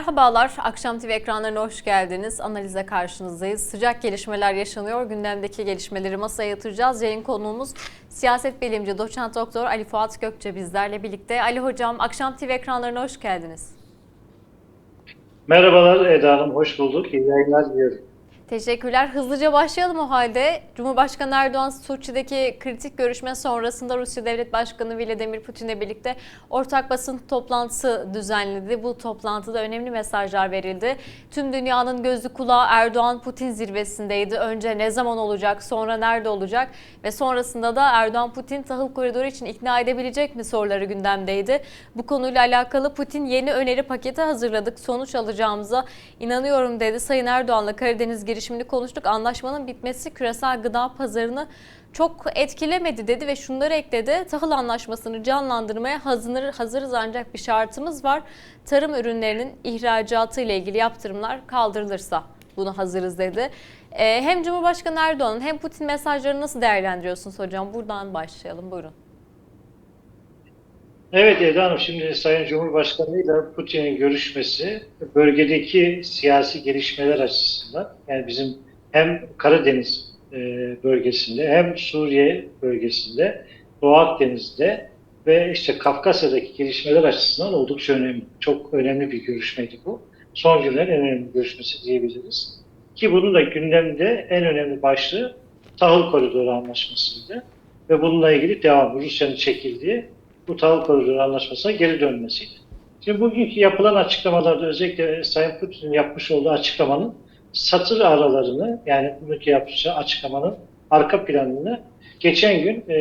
Merhabalar, Akşam TV ekranlarına hoş geldiniz. Analize karşınızdayız. Sıcak gelişmeler yaşanıyor. Gündemdeki gelişmeleri masaya yatıracağız. Yayın konuğumuz siyaset bilimci doçent doktor Ali Fuat Gökçe bizlerle birlikte. Ali Hocam, Akşam TV ekranlarına hoş geldiniz. Merhabalar Eda Hanım, hoş bulduk. İyi yayınlar diliyorum. Teşekkürler. Hızlıca başlayalım o halde. Cumhurbaşkanı Erdoğan Soçi'deki kritik görüşme sonrasında Rusya Devlet Başkanı Vladimir Putin'le birlikte ortak basın toplantısı düzenledi. Bu toplantıda önemli mesajlar verildi. Tüm dünyanın gözü kulağı Erdoğan-Putin zirvesindeydi. Önce ne zaman olacak, sonra nerede olacak ve sonrasında da Erdoğan-Putin tahıl koridoru için ikna edebilecek mi soruları gündemdeydi. Bu konuyla alakalı Putin yeni öneri paketi hazırladık. Sonuç alacağımıza inanıyorum dedi. Sayın Erdoğan'la Karadeniz girişimini konuştuk. Anlaşmanın bitmesi küresel gıda pazarını çok etkilemedi dedi ve şunları ekledi. Tahıl anlaşmasını canlandırmaya hazır, hazırız ancak bir şartımız var. Tarım ürünlerinin ihracatı ile ilgili yaptırımlar kaldırılırsa buna hazırız dedi. Ee, hem Cumhurbaşkanı Erdoğan'ın hem Putin mesajlarını nasıl değerlendiriyorsunuz hocam? Buradan başlayalım. Buyurun. Evet Eda Hanım, şimdi Sayın Cumhurbaşkanı ile Putin'in görüşmesi bölgedeki siyasi gelişmeler açısından, yani bizim hem Karadeniz e, bölgesinde hem Suriye bölgesinde, Doğu Akdeniz'de ve işte Kafkasya'daki gelişmeler açısından oldukça önemli. Çok önemli bir görüşmeydi bu. Son günlerin en önemli görüşmesi diyebiliriz. Ki bunun da gündemde en önemli başlığı tahıl koridoru anlaşmasıydı. Ve bununla ilgili devam, Rusya'nın çekildiği bu tahıl koridoru anlaşmasına geri dönmesiydi. Şimdi bugünkü yapılan açıklamalarda özellikle Sayın Putin'in yapmış olduğu açıklamanın satır aralarını yani bugünkü yapışı açıklamanın arka planını geçen gün e,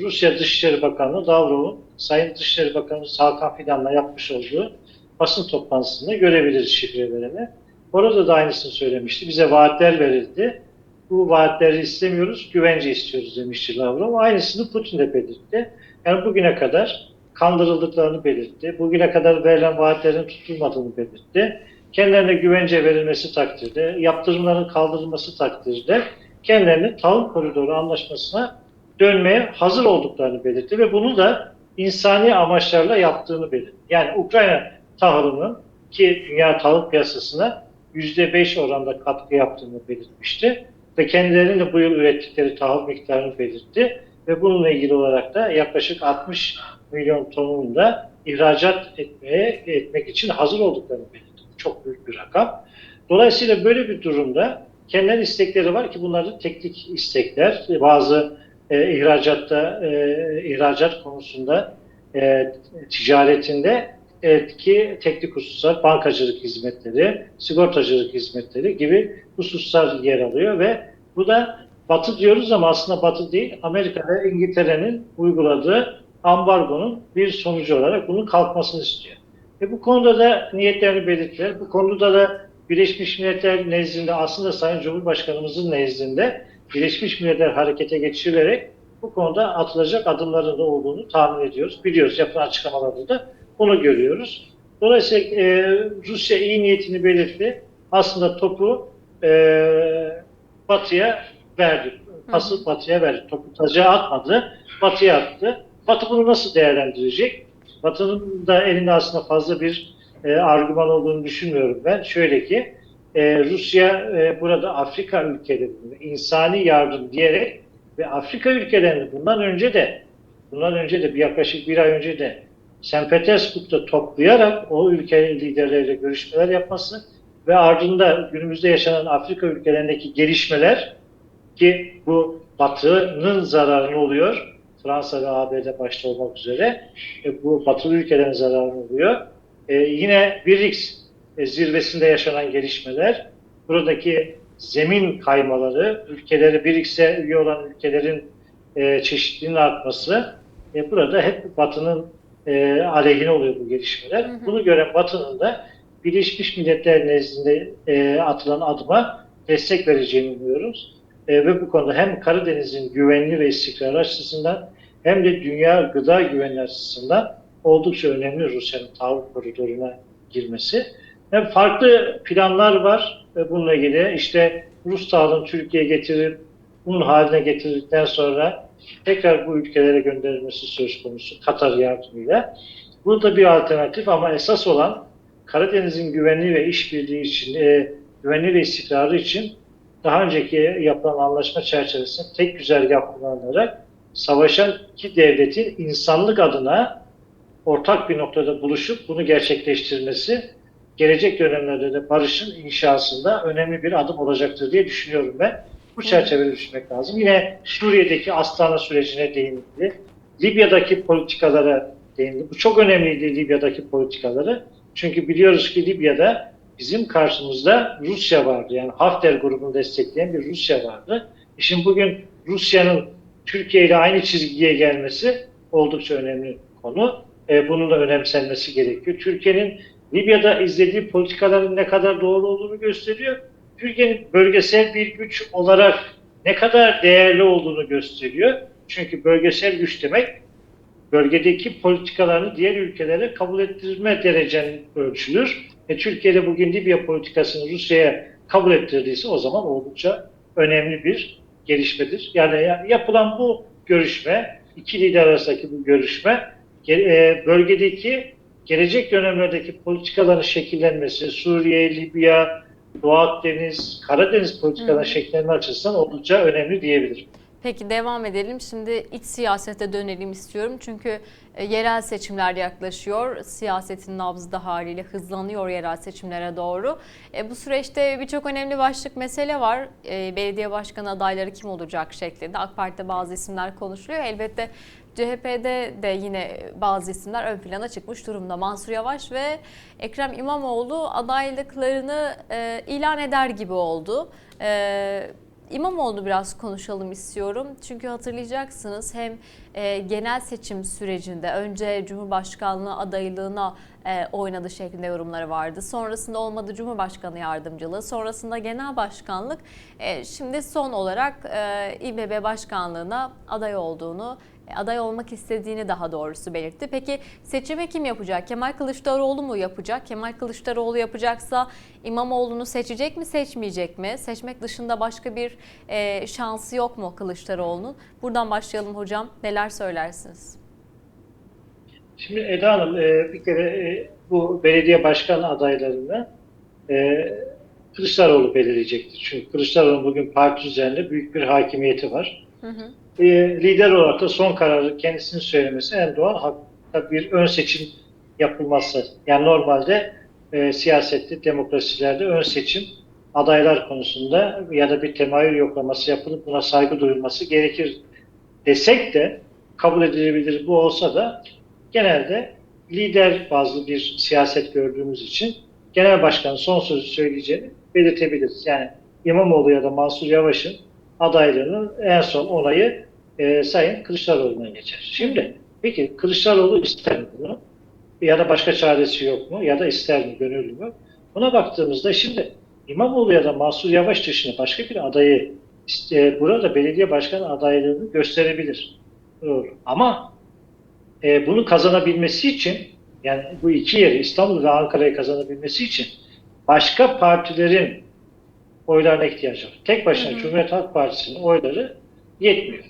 Rusya Dışişleri Bakanı Lavrov'un Sayın Dışişleri Bakanı Hakan Fidan'la yapmış olduğu basın toplantısında görebiliriz şifrelerini. Orada da aynısını söylemişti. Bize vaatler verildi. Bu vaatleri istemiyoruz, güvence istiyoruz demişti Lavrov. Aynısını Putin de belirtti. Yani bugüne kadar kandırıldıklarını belirtti. Bugüne kadar verilen vaatlerin tutulmadığını belirtti. Kendilerine güvence verilmesi takdirde, yaptırımların kaldırılması takdirde kendilerini tahıl koridoru anlaşmasına dönmeye hazır olduklarını belirtti ve bunu da insani amaçlarla yaptığını belirtti. Yani Ukrayna tahılının ki dünya tahıl piyasasına %5 oranda katkı yaptığını belirtmişti ve kendilerinin de bu yıl ürettikleri tahıl miktarını belirtti ve bununla ilgili olarak da yaklaşık 60 milyon tonunu da ihracat etmeye etmek için hazır olduklarını belirtti. Çok büyük bir rakam. Dolayısıyla böyle bir durumda kendilerinin istekleri var ki bunlar da teknik istekler. Bazı e, ihracatta e, ihracat konusunda e, ticaretinde etki teknik hususlar, bankacılık hizmetleri, sigortacılık hizmetleri gibi hususlar yer alıyor ve bu da Batı diyoruz ama aslında Batı değil, Amerika ve İngiltere'nin uyguladığı ambargonun bir sonucu olarak bunun kalkmasını istiyor. Ve bu konuda da niyetlerini belirttiler. Bu konuda da Birleşmiş Milletler nezdinde aslında Sayın Cumhurbaşkanımızın nezdinde Birleşmiş Milletler harekete geçirilerek bu konuda atılacak adımların da olduğunu tahmin ediyoruz. Biliyoruz yapılan açıklamalarda da bunu görüyoruz. Dolayısıyla e, Rusya iyi niyetini belirtti. Aslında topu e, Batı'ya verdi. Pası Batı'ya verdi. Topu tacağa atmadı. Batı'ya attı. Batı bunu nasıl değerlendirecek? Batı'nın da elinde aslında fazla bir e, argüman olduğunu düşünmüyorum ben. Şöyle ki e, Rusya e, burada Afrika ülkelerinde insani yardım diyerek ve Afrika ülkelerinde bundan önce de bundan önce de bir yaklaşık bir ay önce de St. Petersburg'da toplayarak o ülke liderleriyle görüşmeler yapması ve ardında günümüzde yaşanan Afrika ülkelerindeki gelişmeler ki bu Batı'nın zararını oluyor. Fransa ve ABD başta olmak üzere e, bu batılı ülkelerin zararını oluyor. E, yine BRICS e, zirvesinde yaşanan gelişmeler, buradaki zemin kaymaları, ülkeleri BRICS'e üye olan ülkelerin e, çeşitliliğinin artması, e, burada hep Batı'nın e, aleyhine oluyor bu gelişmeler. Hı hı. Bunu gören Batı'nın da Birleşmiş Milletler nezdinde e, atılan adıma destek vereceğini umuyoruz. E, ve bu konuda hem Karadeniz'in güvenli ve istikrar açısından hem de dünya gıda güvenliği açısından oldukça önemli Rusya'nın tahıl koridoruna girmesi. Hem farklı planlar var ve bununla ilgili işte Rus tahılını Türkiye'ye getirip bunun haline getirdikten sonra tekrar bu ülkelere gönderilmesi söz konusu Katar yardımıyla. Bu da bir alternatif ama esas olan Karadeniz'in güvenliği ve işbirliği için, e, güvenliği ve istikrarı için daha önceki yapılan anlaşma çerçevesinde tek güzergah kullanılarak savaşan iki devletin insanlık adına ortak bir noktada buluşup bunu gerçekleştirmesi gelecek dönemlerde de barışın inşasında önemli bir adım olacaktır diye düşünüyorum ben. Bu çerçevede düşünmek lazım. Yine Suriye'deki Astana sürecine değinildi. Libya'daki politikalara değinildi. Bu çok önemliydi Libya'daki politikaları. Çünkü biliyoruz ki Libya'da bizim karşımızda Rusya vardı. Yani Hafter grubunu destekleyen bir Rusya vardı. E şimdi bugün Rusya'nın Türkiye ile aynı çizgiye gelmesi oldukça önemli konu. E, bunun da önemsenmesi gerekiyor. Türkiye'nin Libya'da izlediği politikaların ne kadar doğru olduğunu gösteriyor. Türkiye'nin bölgesel bir güç olarak ne kadar değerli olduğunu gösteriyor. Çünkü bölgesel güç demek bölgedeki politikalarını diğer ülkelere kabul ettirme derecen ölçülür. E, Türkiye'de bugün Libya politikasını Rusya'ya kabul ettirdiyse o zaman oldukça önemli bir gelişmedir. Yani ya- yapılan bu görüşme, iki lider arasındaki bu görüşme e, bölgedeki gelecek dönemlerdeki politikaların şekillenmesi, Suriye, Libya, Doğu Akdeniz, Karadeniz politikalarının şekillenme açısından oldukça önemli diyebilirim. Peki devam edelim. Şimdi iç siyasete dönelim istiyorum. Çünkü e, yerel seçimler yaklaşıyor. Siyasetin nabzı da haliyle hızlanıyor yerel seçimlere doğru. E, bu süreçte birçok önemli başlık mesele var. E, belediye başkanı adayları kim olacak şeklinde. AK Parti'de bazı isimler konuşuluyor. Elbette CHP'de de yine bazı isimler ön plana çıkmış durumda. Mansur Yavaş ve Ekrem İmamoğlu adaylıklarını e, ilan eder gibi oldu. E, İmamoğlu biraz konuşalım istiyorum. Çünkü hatırlayacaksınız hem e, genel seçim sürecinde önce Cumhurbaşkanlığı adaylığına e, oynadı şeklinde yorumları vardı. Sonrasında olmadı Cumhurbaşkanı yardımcılığı, sonrasında genel başkanlık. E, şimdi son olarak e, İBB başkanlığına aday olduğunu e, aday olmak istediğini daha doğrusu belirtti. Peki seçimi kim yapacak? Kemal Kılıçdaroğlu mu yapacak? Kemal Kılıçdaroğlu yapacaksa İmamoğlu'nu seçecek mi, seçmeyecek mi? Seçmek dışında başka bir e, şansı yok mu Kılıçdaroğlu'nun? Buradan başlayalım hocam. Neler söylersiniz? Şimdi Eda Hanım e, bir kere e, bu belediye başkan adaylarını e, Kılıçdaroğlu belirleyecektir. Çünkü Kılıçdaroğlu bugün parti üzerinde büyük bir hakimiyeti var. Hı hı. E, lider olarak da son kararı kendisinin söylemesi en doğal hatta bir ön seçim yapılması. Yani normalde e, siyasette, demokrasilerde ön seçim adaylar konusunda ya da bir temayül yoklaması yapılıp buna saygı duyulması gerekir desek de kabul edilebilir bu olsa da genelde lider bazlı bir siyaset gördüğümüz için genel başkanın son sözü söyleyeceğini belirtebiliriz. Yani İmamoğlu ya da Mansur Yavaş'ın adaylığının en son onayı e, Sayın Kılıçdaroğlu'na geçer. Şimdi peki Kılıçdaroğlu ister mi bunu? Ya da başka çaresi yok mu? Ya da ister mi? Gönüllü mü? Buna baktığımızda şimdi İmamoğlu ya da Mansur Yavaş dışında başka bir adayı işte, burada belediye başkanı adaylığını gösterebilir. Doğru. Ama e, bunu kazanabilmesi için yani bu iki yeri İstanbul ve Ankara'yı kazanabilmesi için başka partilerin oylarına ihtiyacı var. Tek başına Hı hı. Cumhuriyet Halk Partisi'nin oyları yetmiyor.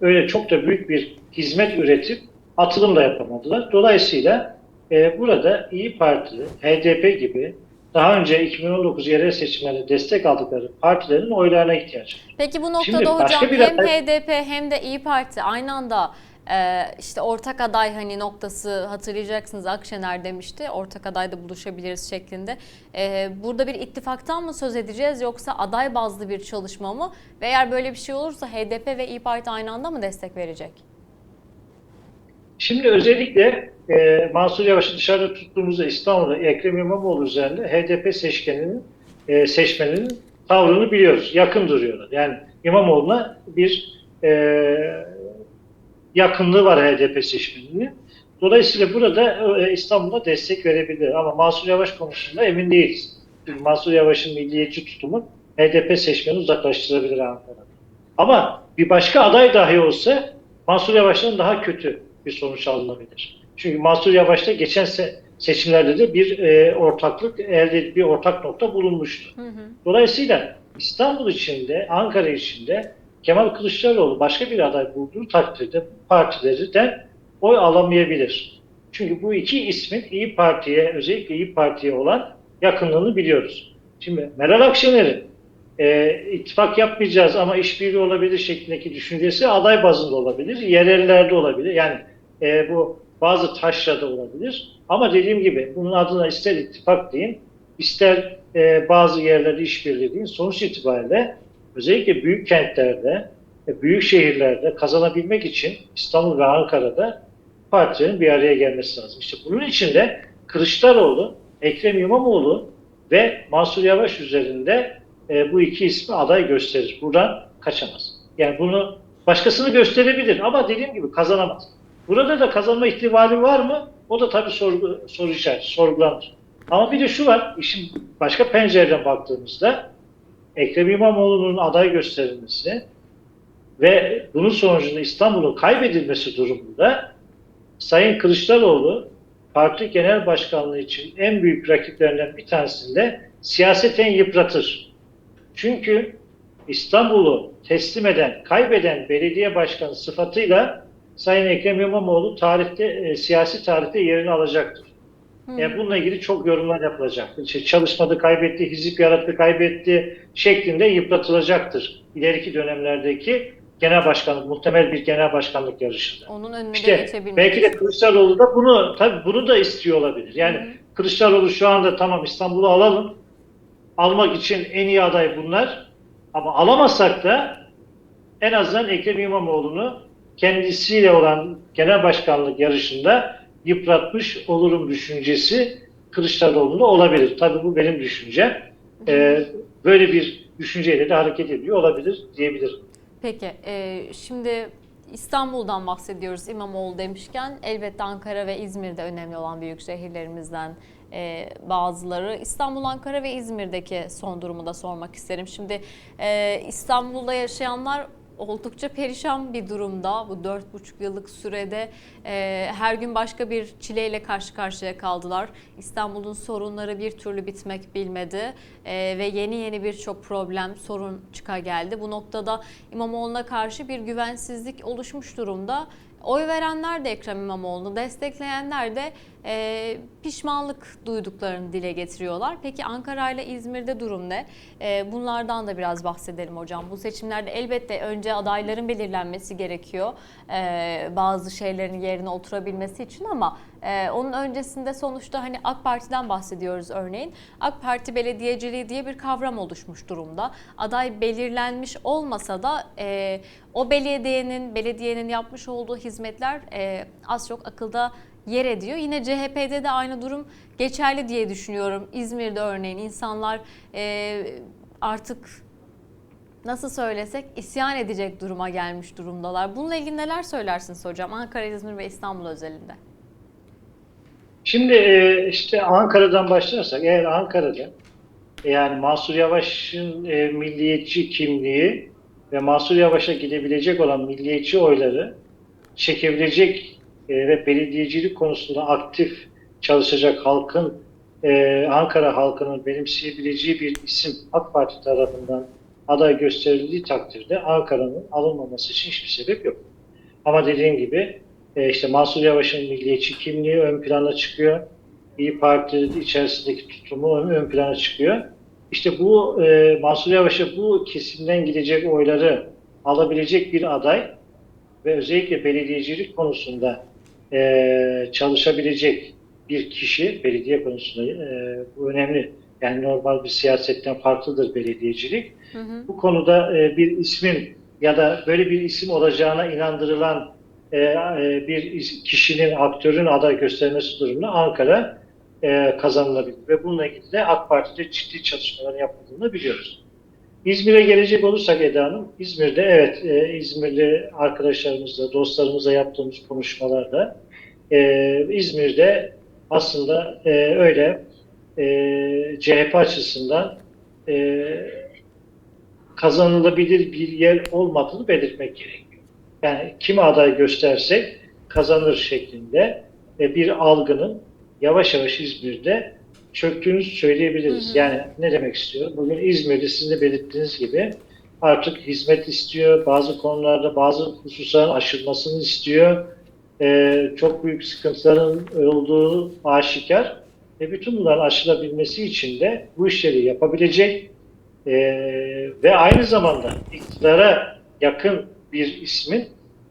Öyle çok da büyük bir hizmet üretip atılım da yapamadılar. Dolayısıyla e, burada İyi Parti, HDP gibi daha önce 2019 yerel seçimlerinde destek aldıkları partilerin oylarına ihtiyacı var. Peki bu noktada Şimdi hocam hem HDP hem de İyi Parti aynı anda e, işte ortak aday hani noktası hatırlayacaksınız Akşener demişti. Ortak adayda buluşabiliriz şeklinde. E, burada bir ittifaktan mı söz edeceğiz yoksa aday bazlı bir çalışma mı? Ve eğer böyle bir şey olursa HDP ve İyi Parti aynı anda mı destek verecek? Şimdi özellikle e, Mansur Yavaş'ı dışarıda tuttuğumuzda İstanbul'da Ekrem İmamoğlu üzerinde HDP seçkeninin, e, seçmeninin tavrını biliyoruz. Yakın duruyorlar. Yani İmamoğlu'na bir e, yakınlığı var HDP seçmeninin. Dolayısıyla burada e, İstanbul'da destek verebilir. Ama Mansur Yavaş konusunda emin değiliz. Çünkü Mansur Yavaş'ın milliyetçi tutumu HDP seçmeni uzaklaştırabilir Ankara'da. Ama bir başka aday dahi olsa Mansur Yavaş'tan daha kötü bir sonuç alınabilir. Çünkü Mansur Yavaş'ta geçen se- seçimlerde de bir e, ortaklık elde bir ortak nokta bulunmuştu. Hı hı. Dolayısıyla İstanbul içinde, Ankara içinde Kemal Kılıçdaroğlu başka bir aday bulduğu takdirde partilerden oy alamayabilir. Çünkü bu iki ismin İyi Parti'ye, özellikle İyi Parti'ye olan yakınlığını biliyoruz. Şimdi Meral Akşener'in e, ittifak yapmayacağız ama işbirliği olabilir şeklindeki düşüncesi aday bazında olabilir, yerellerde olabilir. Yani e, bu bazı taşrada olabilir. Ama dediğim gibi bunun adına ister ittifak deyin, ister e, bazı yerlerde işbirliği deyin. Sonuç itibariyle özellikle büyük kentlerde, büyük şehirlerde kazanabilmek için İstanbul ve Ankara'da partilerin bir araya gelmesi lazım. İşte bunun için de Kılıçdaroğlu, Ekrem İmamoğlu ve Mansur Yavaş üzerinde e, bu iki ismi aday gösterir. Buradan kaçamaz. Yani bunu başkasını gösterebilir ama dediğim gibi kazanamaz. Burada da kazanma ihtimali var mı? O da tabii sorgu, soru işareti, sorgulanır. Ama bir de şu var, işin başka pencereden baktığımızda Ekrem İmamoğlu'nun aday gösterilmesi ve bunun sonucunda İstanbul'un kaybedilmesi durumunda Sayın Kılıçdaroğlu parti genel başkanlığı için en büyük rakiplerinden bir tanesinde siyaseten yıpratır. Çünkü İstanbul'u teslim eden, kaybeden belediye başkanı sıfatıyla Sayın Ekrem İmamoğlu tarihte, e, siyasi tarihte yerini alacaktır. Yani bununla ilgili çok yorumlar yapılacaktır. İşte çalışmadı, kaybetti, hizip yarattı, kaybetti şeklinde yıpratılacaktır. İleriki dönemlerdeki genel başkanlık, muhtemel bir genel başkanlık yarışında. Onun önüne de İşte geçebilmek belki de. Kılıçdaroğlu da bunu tabii bunu da istiyor olabilir. Yani hı. Kılıçdaroğlu şu anda tamam İstanbul'u alalım. Almak için en iyi aday bunlar. Ama alamazsak da en azından Ekrem İmamoğlu'nu kendisiyle olan genel başkanlık yarışında yıpratmış olurum düşüncesi Kılıçdaroğlu'nda olabilir. Tabii bu benim düşüncem. Ee, böyle bir düşünceyle de hareket ediyor olabilir diyebilirim. Peki, e, şimdi İstanbul'dan bahsediyoruz İmamoğlu demişken elbette Ankara ve İzmir de önemli olan büyük şehirlerimizden e, bazıları. İstanbul, Ankara ve İzmir'deki son durumu da sormak isterim. Şimdi e, İstanbul'da yaşayanlar oldukça perişan bir durumda. Bu dört buçuk yıllık sürede e, her gün başka bir çileyle karşı karşıya kaldılar. İstanbul'un sorunları bir türlü bitmek bilmedi E, ve yeni yeni birçok problem, sorun çıka geldi. Bu noktada İmamoğlu'na karşı bir güvensizlik oluşmuş durumda. Oy verenler de Ekrem İmamoğlu'nu, destekleyenler de e, pişmanlık duyduklarını dile getiriyorlar. Peki Ankara ile İzmir'de durum ne? E, bunlardan da biraz bahsedelim hocam. Bu seçimlerde elbette önce adayların belirlenmesi gerekiyor. E, bazı şeylerin yerine oturabilmesi için ama e, onun öncesinde sonuçta hani AK Parti'den bahsediyoruz örneğin. AK Parti belediyeciliği diye bir kavram oluşmuş durumda. Aday belirlenmiş olmasa da e, o belediyenin belediyenin yapmış olduğu hizmetler e, az çok akılda yer ediyor. Yine CHP'de de aynı durum geçerli diye düşünüyorum. İzmir'de örneğin insanlar e, artık nasıl söylesek isyan edecek duruma gelmiş durumdalar. Bununla ilgili neler söylersiniz hocam Ankara, İzmir ve İstanbul özelinde? Şimdi e, işte Ankara'dan başlarsak eğer Ankara'da yani Mansur Yavaş'ın e, milliyetçi kimliği ve Mansur Yavaş'a gidebilecek olan milliyetçi oyları çekebilecek e, ve belediyecilik konusunda aktif çalışacak halkın e, Ankara halkının benimseyebileceği bir isim AK Parti tarafından aday gösterildiği takdirde Ankara'nın alınmaması için hiçbir sebep yok. Ama dediğim gibi e, işte Mansur Yavaş'ın milliyetçi kimliği ön plana çıkıyor. İyi Parti içerisindeki tutumu ön, ön plana çıkıyor. İşte bu e, Mansur Yavaş'a bu kesimden gidecek oyları alabilecek bir aday ve özellikle belediyecilik konusunda e, çalışabilecek bir kişi belediye konusunda e, bu önemli. Yani normal bir siyasetten farklıdır belediyecilik. Hı hı. Bu konuda e, bir ismin ya da böyle bir isim olacağına inandırılan bir is- kişinin, aktörün aday göstermesi durumunda Ankara e, kazanılabilir. Ve bununla ilgili de AK Parti'de ciddi çalışmalar yapıldığını biliyoruz. İzmir'e gelecek olursak Eda Hanım, İzmir'de evet e, İzmirli arkadaşlarımızla, dostlarımızla yaptığımız konuşmalarda e, İzmir'de aslında e, öyle e, CHP açısından e, kazanılabilir bir yer olmadığını belirtmek gerekiyor. Yani kim aday göstersek kazanır şeklinde e, bir algının yavaş yavaş İzmir'de çöktüğünü söyleyebiliriz. Hı hı. Yani ne demek istiyorum? Bugün İzmir'de sizin de belirttiğiniz gibi artık hizmet istiyor. Bazı konularda bazı hususların aşılmasını istiyor. e, çok büyük sıkıntıların olduğu aşikar. Ve bütün bunların aşılabilmesi için de bu işleri yapabilecek e, ve aynı zamanda iktidara yakın bir ismin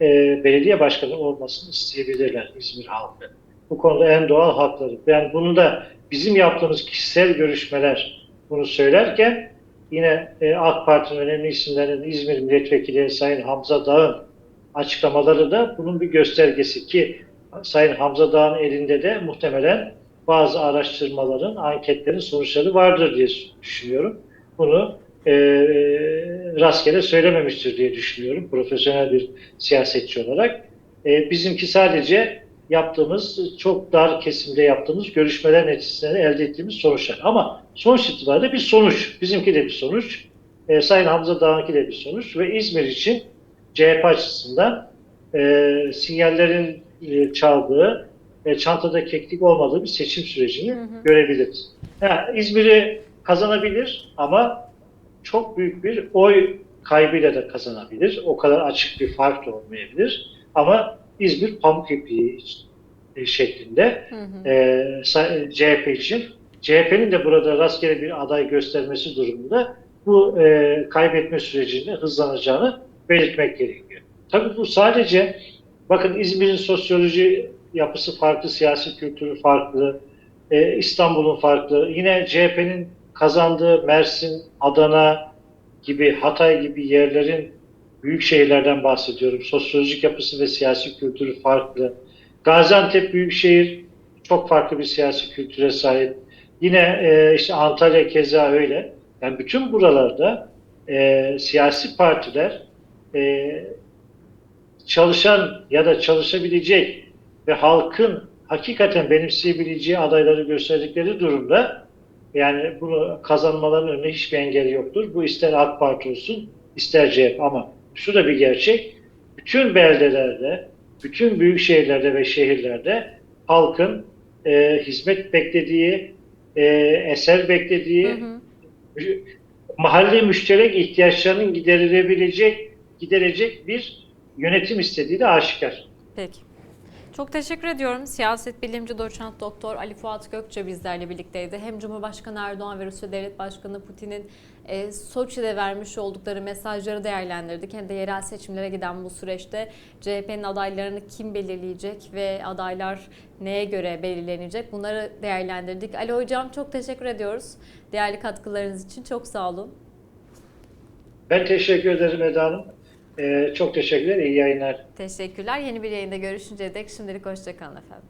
e, belediye başkanı olmasını isteyebilirler İzmir halkı. Bu konuda en doğal hakları. Yani bunu da bizim yaptığımız kişisel görüşmeler bunu söylerken yine e, AK Parti'nin önemli isimlerinin İzmir Milletvekili Sayın Hamza Dağ'ın açıklamaları da bunun bir göstergesi ki Sayın Hamza Dağ'ın elinde de muhtemelen bazı araştırmaların, anketlerin sonuçları vardır diye düşünüyorum. Bunu e, rastgele söylememiştir diye düşünüyorum profesyonel bir siyasetçi olarak. E, bizimki sadece yaptığımız, çok dar kesimde yaptığımız görüşmeler neticesinde elde ettiğimiz sonuçlar. Ama sonuç itibariyle bir sonuç. Bizimki de bir sonuç. E, Sayın Hamza Dağ'ınki de bir sonuç. Ve İzmir için CHP açısından e, sinyallerin e, çaldığı, e, çantada keklik olmadığı bir seçim sürecini Hı hı. görebiliriz. Ha, İzmir'i kazanabilir ama çok büyük bir oy kaybıyla da kazanabilir. O kadar açık bir fark da olmayabilir. Ama İzmir pamuk ipliği şeklinde Hı hı. e, CHP için. CHP'nin de burada rastgele bir aday göstermesi durumunda bu e, kaybetme sürecinin hızlanacağını belirtmek gerekiyor. Tabii bu sadece bakın İzmir'in sosyoloji yapısı farklı, siyasi kültürü farklı, e, İstanbul'un farklı. Yine CHP'nin kazandığı Mersin, Adana gibi, Hatay gibi yerlerin büyük şehirlerden bahsediyorum. Sosyolojik yapısı ve siyasi kültürü farklı. Gaziantep büyükşehir çok farklı bir siyasi kültüre sahip. Yine e, işte Antalya keza öyle. Yani bütün buralarda e, siyasi partiler e, çalışan ya da çalışabilecek ve halkın hakikaten benimseyebileceği adayları gösterdikleri durumda yani bunu kazanmaların önüne hiçbir engeli yoktur. Bu ister AK Parti olsun, ister CHP ama şu da bir gerçek. Bütün beldelerde, bütün büyük şehirlerde ve şehirlerde halkın e, hizmet beklediği, e, eser beklediği, Hı hı. mahalle müşterek ihtiyaçlarının giderilebilecek, giderecek bir yönetim istediği de aşikar. Peki. Çok teşekkür ediyorum. Siyaset bilimci doçent doktor Ali Fuat Gökçe bizlerle birlikteydi. Hem Cumhurbaşkanı Erdoğan ve Rusya Devlet Başkanı Putin'in e, Soçi'de vermiş oldukları mesajları değerlendirdik. Hem de yerel seçimlere giden bu süreçte CHP'nin adaylarını kim belirleyecek ve adaylar neye göre belirlenecek bunları değerlendirdik. Ali Hocam çok teşekkür ediyoruz. Değerli katkılarınız için çok sağ olun. Ben teşekkür ederim Eda Hanım. Ee, çok teşekkürler, iyi yayınlar. Teşekkürler. Yeni bir yayında görüşünceye dek şimdilik hoşçakalın efendim.